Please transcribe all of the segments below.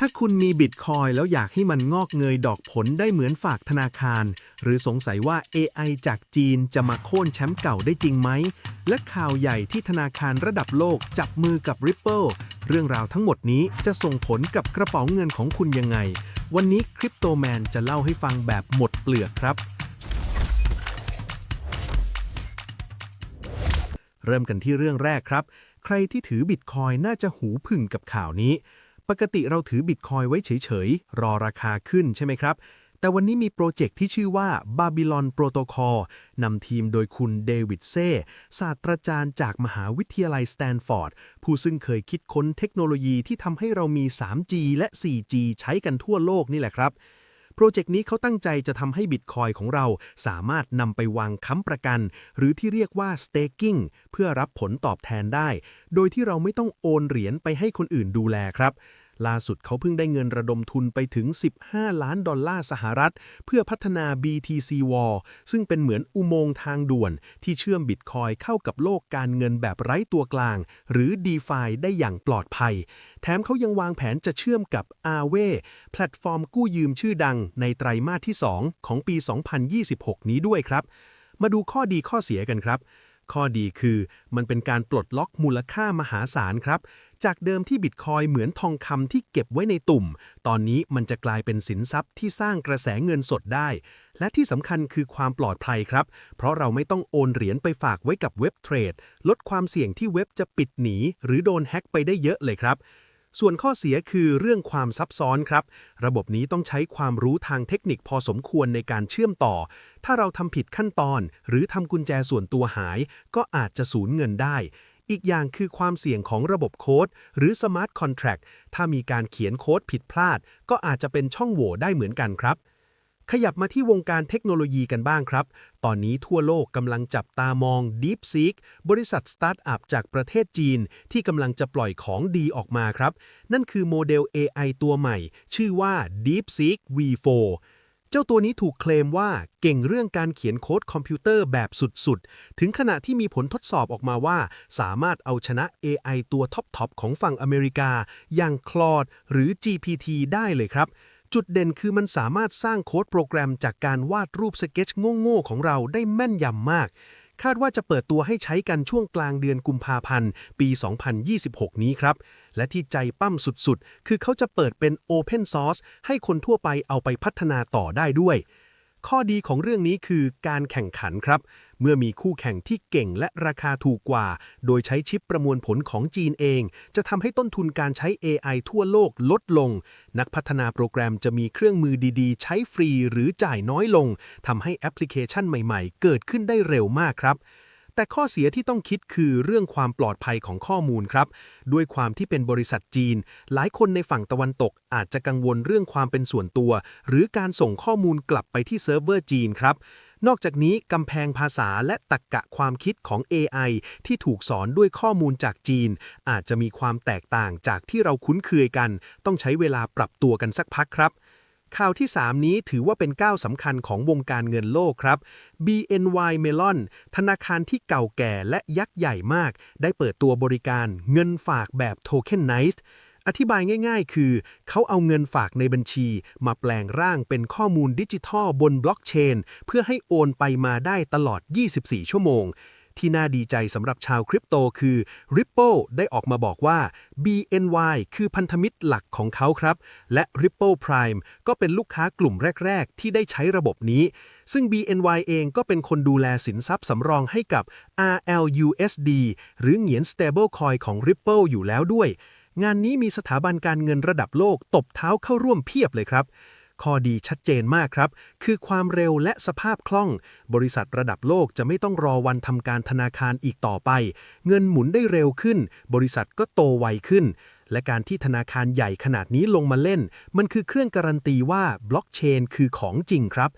ถ้าคุณมีบิตคอยแล้วอยากให้มันงอกเงยดอกผลได้เหมือนฝากธนาคาร หรือสงสัยว่า AI จากจีนจะมาโค่นแชมป์เก่าได้จริงไหม และข่าวใหญ่ที่ธนาคารระดับโลกจับมือกับ Ripple เรื่องราวทั้งหมดนี้จะส่งผลกับกระเป๋าเงินของคุณยังไง วันนี้คริปโตแมนจะเล่าให้ฟังแบบหมดเปลือกครับ เริ่มกันที่เรื่องแรกครับ ใครที่ถือบิตคอยน่าจะหูผึ่งกับข่าวนี้ ปกติเราถือบิตคอยไว้เฉยๆ รอราคาขึ้นใช่ไหมครับ แต่วันนี้มีโปรเจกต์ที่ชื่อว่า Babylon Protocol นำทีมโดยคุณเดวิดเซ่ศาสตราจารย์จากมหาวิทยาลัยสแตนฟอร์ด ผู้ซึ่งเคยคิดค้นเทคโนโลยีที่ทำให้เรามี 3G และ 4G ใช้กันทั่วโลกนี่แหละครับโปรเจกต์นี้เขาตั้งใจจะทำให้บิตคอยของเราสามารถนำไปวางค้ำประกัน หรือที่เรียกว่า staking เพื่อรับผลตอบแทนได้ โดยที่เราไม่ต้องโอนเหรียญไปให้คนอื่นดูแลครับ ล่าสุดเขาเพิ่งได้เงินระดมทุนไปถึง 15 ล้านดอลลาร์สหรัฐ เพื่อพัฒนา BTC Wall ซึ่งเป็นเหมือนอุโมงค์ทางด่วนที่เชื่อมบิตคอยเข้ากับโลกการเงินแบบไร้ตัวกลาง หรือ DeFi ได้อย่างปลอดภัย แถมเขายังวางแผนจะเชื่อมกับ Aave แพลตฟอร์มกู้ยืมชื่อดังในไตรมาสที่ 2 ของปี 2026 นี้ด้วยครับ มาดูข้อดีข้อเสียกันครับข้อดีคือมันเป็นการปลดล็อกมูลค่ามหาศาลครับ จากเดิมที่บิตคอยเหมือนทองคำที่เก็บไว้ในตุ่ม ตอนนี้มันจะกลายเป็นสินทรัพย์ที่สร้างกระแสเงินสดได้ และที่สำคัญคือความปลอดภัยครับ เพราะเราไม่ต้องโอนเหรียญไปฝากไว้กับเว็บเทรด ลดความเสี่ยงที่เว็บจะปิดหนี หรือโดนแฮ็กไปได้เยอะเลยครับส่วนข้อเสียคือเรื่องความซับซ้อนครับ ระบบนี้ต้องใช้ความรู้ทางเทคนิคพอสมควรในการเชื่อมต่อ ถ้าเราทำผิดขั้นตอน หรือทำกุญแจส่วนตัวหาย ก็อาจจะสูญเงินได้ อีกอย่างคือความเสี่ยงของระบบโค้ดหรือ Smart Contract ถ้ามีการเขียนโค้ดผิดพลาด ก็อาจจะเป็นช่องโหว่ได้เหมือนกันครับ ขยับมาที่วงการเทคโนโลยีกันบ้างครับ ตอนนี้ทั่วโลกกำลังจับตามอง DeepSeek บริษัทสตาร์ทอัพจากประเทศจีน ที่กำลังจะปล่อยของดีออกมาครับ นั่นคือโมเดล AI ตัวใหม่ ชื่อว่า DeepSeek V4 เจ้าตัวนี้ถูกเคลมว่าเก่งเรื่องการเขียนโค้ดคอมพิวเตอร์แบบสุดๆ ถึงขณะที่มีผลทดสอบออกมาว่า สามารถเอาชนะ AI ตัวท็อปๆของฝั่งอเมริกา อย่าง Claude หรือ GPT ได้เลยครับ จุดเด่นคือมันสามารถสร้างโค้ดโปรแกรมจากการวาดรูปสเก็ตโง่ๆของเราได้แม่นยำมาก คาดว่าจะเปิดตัวให้ใช้กันช่วงกลางเดือนกุมภาพันธ์ ปี 2026 นี้ครับ และที่ใจปั้มสุดๆ คือเขาจะเปิดเป็น Open Source ให้คนทั่วไปเอาไปพัฒนาต่อได้ด้วย ข้อดีของเรื่องนี้คือการแข่งขันครับ เมื่อมีคู่แข่งที่เก่งและราคาถูกกว่า โดยใช้ชิปประมวลผลของจีนเอง จะทำให้ต้นทุนการใช้ AI ทั่วโลกลดลง นักพัฒนาโปรแกรมจะมีเครื่องมือดีๆ ใช้ฟรีหรือจ่ายน้อยลงทำให้แอปพลิเคชันใหม่ๆ เกิดขึ้นได้เร็วมากครับ แต่ข้อเสียที่ต้องคิดคือเรื่องความปลอดภัยของข้อมูลครับ ด้วยความที่เป็นบริษัทจีน หลายคนในฝั่งตะวันตกอาจจะกังวลเรื่องความเป็นส่วนตัว หรือการส่งข้อมูลกลับไปที่เซิร์ฟเวอร์จีนครับนอกจากนี้กำแพงภาษาและตรรกะความคิดของ AI ที่ถูกสอนด้วยข้อมูลจากจีน อาจจะมีความแตกต่างจากที่เราคุ้นเคยกัน ต้องใช้เวลาปรับตัวกันสักพักครับ ข่าวที่ 3 นี้ถือว่าเป็นก้าวสำคัญของวงการเงินโลกครับ BNY Mellon ธนาคารที่เก่าแก่และยักษ์ใหญ่มาก ได้เปิดตัวบริการเงินฝากแบบ Tokenized อธิบายง่าย ๆ คือ เขาเอาเงินฝากในบัญชี มาแปลงร่างเป็นข้อมูลดิจิทัลบนบล็อกเชน เพื่อให้โอนไปมาได้ตลอด 24 ชั่วโมง ที่น่าดีใจสำหรับชาวคริปโตคือ Ripple ได้ออกมาบอกว่า BNY คือพันธมิตรหลักของเขาครับ และ Ripple Prime ก็เป็นลูกค้ากลุ่มแรก ๆ ที่ได้ใช้ระบบนี้ ซึ่ง BNY เองก็เป็นคนดูแลสินทรัพย์สำรองให้กับ RLUSD หรือเหรียญ stablecoin ของ Ripple อยู่แล้วด้วย งานนี้มีสถาบันการเงินระดับโลกตบเท้าเข้าร่วมเพียบเลยครับ ข้อดีชัดเจนมากครับ คือความเร็วและสภาพคล่อง บริษัทระดับโลกจะไม่ต้องรอวันทำการธนาคารอีกต่อไป เงินหมุนได้เร็วขึ้น บริษัทก็โตไวขึ้น และการที่ธนาคารใหญ่ขนาดนี้ลงมาเล่น มันคือเครื่องการันตีว่าบล็อกเชนคือของจริงครับ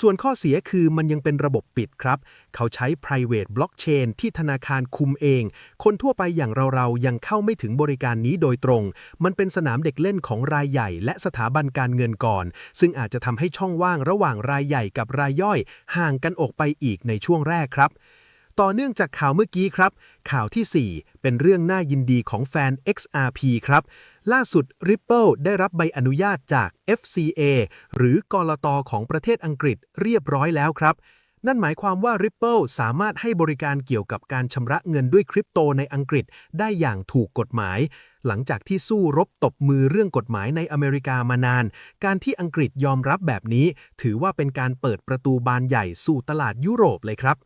ส่วนข้อเสียคือมันยังเป็นระบบปิดครับ เขาใช้ private blockchain ที่ธนาคารคุมเอง คนทั่วไปอย่างเราๆ ยังเข้าไม่ถึงบริการนี้โดยตรง มันเป็นสนามเด็กเล่นของรายใหญ่ และสถาบันการเงินก่อน ซึ่งอาจจะทำให้ช่องว่างระหว่างรายใหญ่กับรายย่อย ห่างกันออกไปอีกในช่วงแรกครับต่อเนื่องจากข่าวเมื่อกี้ครับ ข่าวทีสี่4 เป็นเรื่องน่ายินดีของแฟน XRP ครับ ล่าสุด Ripple ได้รับใบอนุญาตจาก FCA หรือกลตของประเทศอังกฤษเรียบร้อยแล้วครับ นั่นหมายความว่า Ripple สามารถให้บริการเกี่ยวกับการชำระเงินด้วยคริปโตในอังกฤษได้อย่างถูกกฎหมาย หลังจากที่สู้รบตบมือเรื่องกฎหมายในอเมริกามานาน การที่อังกฤษยอมรับแบบนี้ ถือว่าเป็นการเปิดประตูบานใหญ่สู่ตลาดยุโรปเลยครับ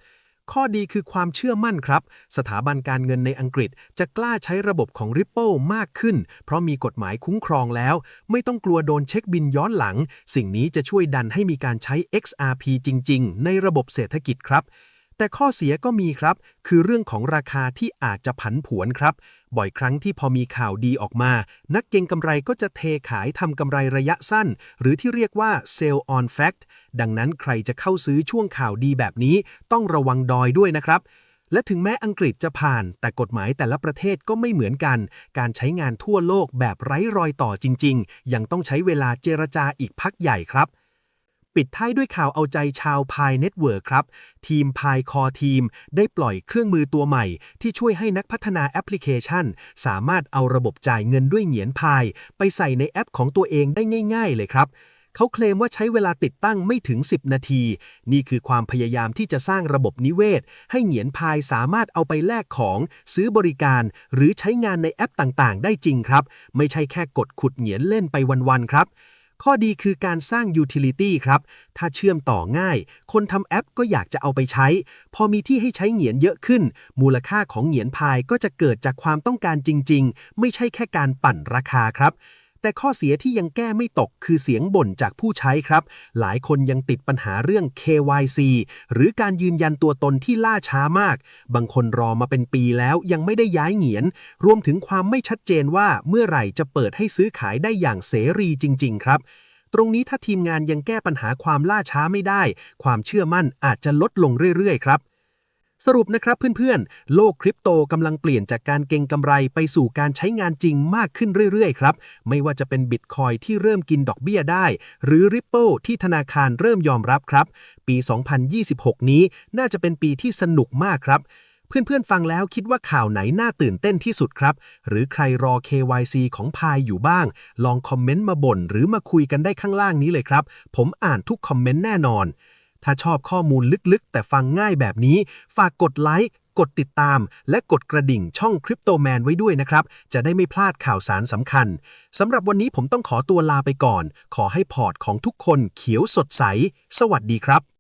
ข้อดีคือความเชื่อมั่นครับ สถาบันการเงินในอังกฤษ จะกล้าใช้ระบบของ Ripple มากขึ้น เพราะมีกฎหมายคุ้มครองแล้ว ไม่ต้องกลัวโดนเช็คบินย้อนหลัง สิ่งนี้จะช่วยดันให้มีการใช้ XRP จริง ๆ ในระบบเศรษฐกิจครับ แต่ข้อเสียก็มีครับ คือเรื่องของราคาที่อาจจะผันผวนครับ บ่อยครั้งที่พอมีข่าวดีออกมา นักเก็งกำไรก็จะเทขายทำกำไรระยะสั้น หรือที่เรียกว่า sell on fact ดังนั้นใครจะเข้าซื้อช่วงข่าวดีแบบนี้ ต้องระวังดอยด้วยนะครับและถึงแม้อังกฤษจะผ่าน แต่กฎหมายแต่ละประเทศก็ไม่เหมือนกัน การใช้งานทั่วโลกแบบไร้รอยต่อจริง ๆ ยังต้องใช้เวลาเจรจาอีกพักใหญ่ครับ ปิดท้ายด้วยข่าวเอาใจชาวพายเน็ตเวิร์ครับ ทีมพายคอทีมได้ปล่อยเครื่องมือตัวใหม่ ที่ช่วยให้นักพัฒนาแอปพลิเคชัน สามารถเอาระบบจ่ายเงินด้วยเหงียนพาย ไปใส่ในแอปของตัวเองได้ง่าย ๆ เลยครับเขาเคลมว่าใช้เวลาติดตั้งไม่ถึง 10 นาที นี่คือความพยายามที่จะสร้างระบบนิเวศ ให้เหงียนพายสามารถเอาไปแลกของ ซื้อบริการ หรือใช้งานในแอปต่างๆ ได้จริงครับ ไม่ใช่แค่กดขุดเหงียนเล่นไปวันๆครับ ข้อดีคือการสร้างยูทิลิตี้ครับ ถ้าเชื่อมต่อง่าย คนทำแอปก็อยากจะเอาไปใช้ พอมีที่ให้ใช้เหงียนเยอะขึ้น มูลค่าของเหงียนพายก็จะเกิดจากความต้องการจริง ๆ ไม่ใช่แค่การปั่นราคาครับ แต่ข้อเสียที่ยังแก้ไม่ตกคือเสียงบ่นจากผู้ใช้ครับ หลายคนยังติดปัญหาเรื่อง KYC หรือการยืนยันตัวตนที่ล่าช้ามาก บางคนรอมาเป็นปีแล้วยังไม่ได้ย้ายเหงียน รวมถึงความไม่ชัดเจนว่าเมื่อไหร่จะเปิดให้ซื้อขายได้อย่างเสรีจริง ๆ ครับตรงนี้ถ้าทีมงานยังแก้ปัญหาความล่าช้าไม่ได้ ความเชื่อมั่นอาจจะลดลงเรื่อยๆ ครับ สรุปนะครับเพื่อนๆ โลกคริปโตกำลังเปลี่ยนจากการเก็งกำไรไปสู่การใช้งานจริงมากขึ้นเรื่อยๆ ครับ ไม่ว่าจะเป็นบิตคอยที่เริ่มกินดอกเบี้ยได้ หรือ Ripple ที่ธนาคารเริ่มยอมรับครับ ปี 2026 นี้น่าจะเป็นปีที่สนุกมากครับ เพื่อนๆ ฟังแล้วคิดว่าข่าวไหนน่าตื่นเต้นที่สุดครับ หรือใครรอ KYC ของพายอยู่บ้าง ลองคอมเมนต์มาบ่นหรือมาคุยกันได้ข้างล่างนี้เลยครับ ผมอ่านทุกคอมเมนต์แน่นอน ถ้าชอบข้อมูลลึกๆ แต่ฟังง่ายแบบนี้ ฝากกดไลค์กดติดตาม และกดกระดิ่งช่องคริปโตแมนไว้ด้วยนะครับ จะได้ไม่พลาดข่าวสารสำคัญสำหรับวันนี้ผมต้องขอตัวลาไปก่อน ขอให้พอร์ตของทุกคนเขียวสดใส สวัสดีครับ